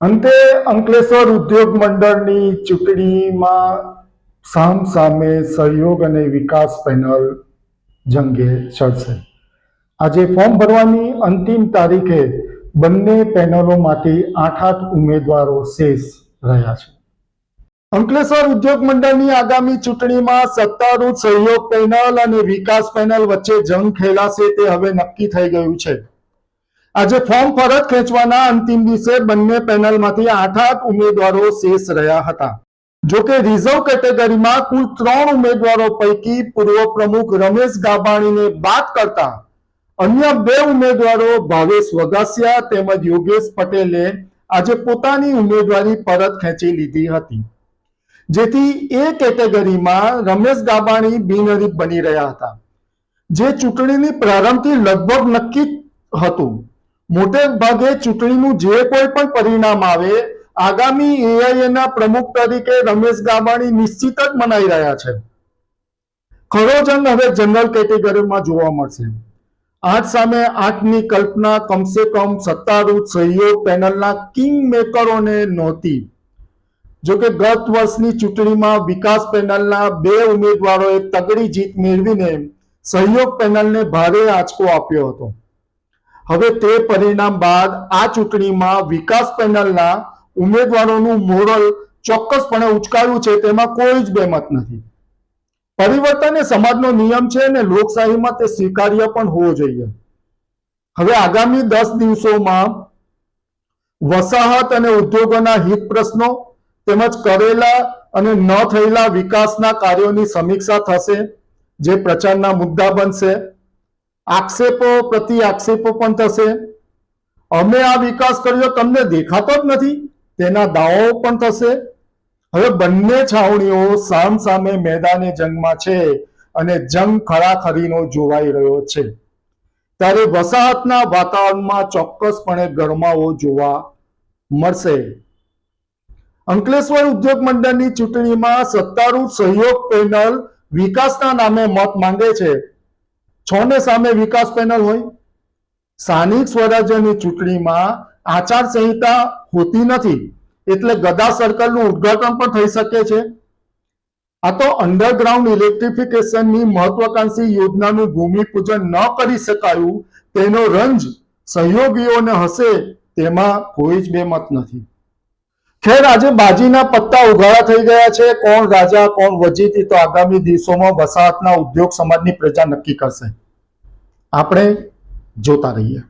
અંતે અંકલેશ્વર ઉદ્યોગ મંડળની ચૂંટણીમાં સામ સામે સહયોગ અને વિકાસ પેનલ જંગે ચડશે. આજે ફોર્મ ભરવાની અંતિમ તારીખે બંને પેનલોમાંથી આઠ આઠ ઉમેદવારો શેષ રહ્યા છે. અંકલેશ્વર ઉદ્યોગ મંડળની આગામી ચૂંટણીમાં સત્તારૂઢ સહયોગ પેનલ અને વિકાસ પેનલ વચ્ચે જંગ ખેલાશે તે હવે નક્કી થઈ ગયું છે. આજે ફોર્મ પરત ખેંચવાના અંતિમ દિવસે બંને પેનલમાંથી આઠ આઠ ઉમેદવારો શેષ રહ્યા હતા. જોકે રિઝર્વ કેટેગરીમાં કુલ ત્રણ ઉમેદવારો પૈકી પૂર્વ પ્રમુખ રમેશ ગાબાણીને બાદ કરતા અન્ય બે ઉમેદવારો ભાવેશ વગાસિયા તેમજ યોગેશ પટેલે આજે પોતાની ઉમેદવારી પરત ખેંચી લીધી હતી. જેથી એ કેટેગરીમાં રમેશ ગાબાણી બિનહરીફ બની રહ્યા હતા. જે ચૂંટણીની પ્રારંભથી લગભગ નક્કી હતું. મોટે ભાગે ચૂંટણીનું જે કોઈ પણ પરિણામ આવે, આગામી એઆઈએના પ્રમુખ તરીકે રમેશ ગાબાણી નિશ્ચિત જ મનાઈ રહ્યા છે. ખરો જંગ હવે જનરલ કેટેગરીમાં જોવા મળશે. આઠ સામે આઠની કલ્પના કમસે કમ સત્તારૂઢ સહયોગ પેનલના કિંગ મેકરોને નહોતી. જોકે ગત વર્ષની ચૂંટણીમાં વિકાસ પેનલના બે ઉમેદવારોએ તગડી જીત મેળવીને સહયોગ પેનલને ભારે આંચકો આપ્યો હતો. હવે તે પરિણામ બાદ આ ચૂંટણીમાં વિકાસ પેનલના ઉમેદવારોનું મોરલ ચોક્કસપણે ઉચકાયું છે, તેમાં કોઈ જ બેમત નથી. પરિવર્તન એ સમાજનો નિયમ છે અને લોકશાહીમાં તે સ્વીકાર્ય પણ હોવો જોઈએ. હવે આગામી દસ દિવસોમાં વસાહત અને ઉદ્યોગોના હિત પ્રશ્નો તેમજ કરેલા અને ન થયેલા વિકાસના કાર્યોની સમીક્ષા થશે, જે પ્રચારના મુદ્દા બનશે. આક્ષેપો પ્રતિ આક્ષેપો પણ થશે. અમે આ વિકાસ કર્યો તમને દેખાતો જ નથી, તેના દાવાઓ પણ થશે. હવે બંને છાવણીઓ સામ સામે મેદાને જંગમાં છે અને જંગ ખરાખરીનો જોવાઈ રહ્યો છે. ત્યારે વસાહતના વાતાવરણમાં ચોક્કસપણે ગરમાવો જોવા મળશે. અંકલેશ્વર ઉદ્યોગ મંડળની ચૂંટણીમાં સત્તારૂઢ સહયોગ પેનલ વિકાસના નામે મત માંગે છે. છ ને સામે વિકાસ પેનલ હોય. સ્થાનિક સ્વરાજ્યની ચૂંટણીમાં આચારસંહિતા હોતી નથી, એટલે ગદા સર્કલનું ઉદ્ઘાટન પણ થઈ શકે છે. આ તો અંડરગ્રાઉન્ડ ઇલેક્ટ્રિફિકેશનની મહત્વાકાંક્ષી યોજનાનું ભૂમિપૂજન ન કરી શકાયું, તેનો રંજ સહયોગીઓને હશે, તેમાં કોઈ જ બેમત નથી. ખેર આજે બાજીના પત્તા ઉઘાડા થઈ ગયા છે. કોણ રાજા, કોણ વજીતી તો આગામી દિવસોમાં વસાહતના ઉદ્યોગ સમાજની પ્રજા નક્કી કરશે. આપણે જોતા રહીએ.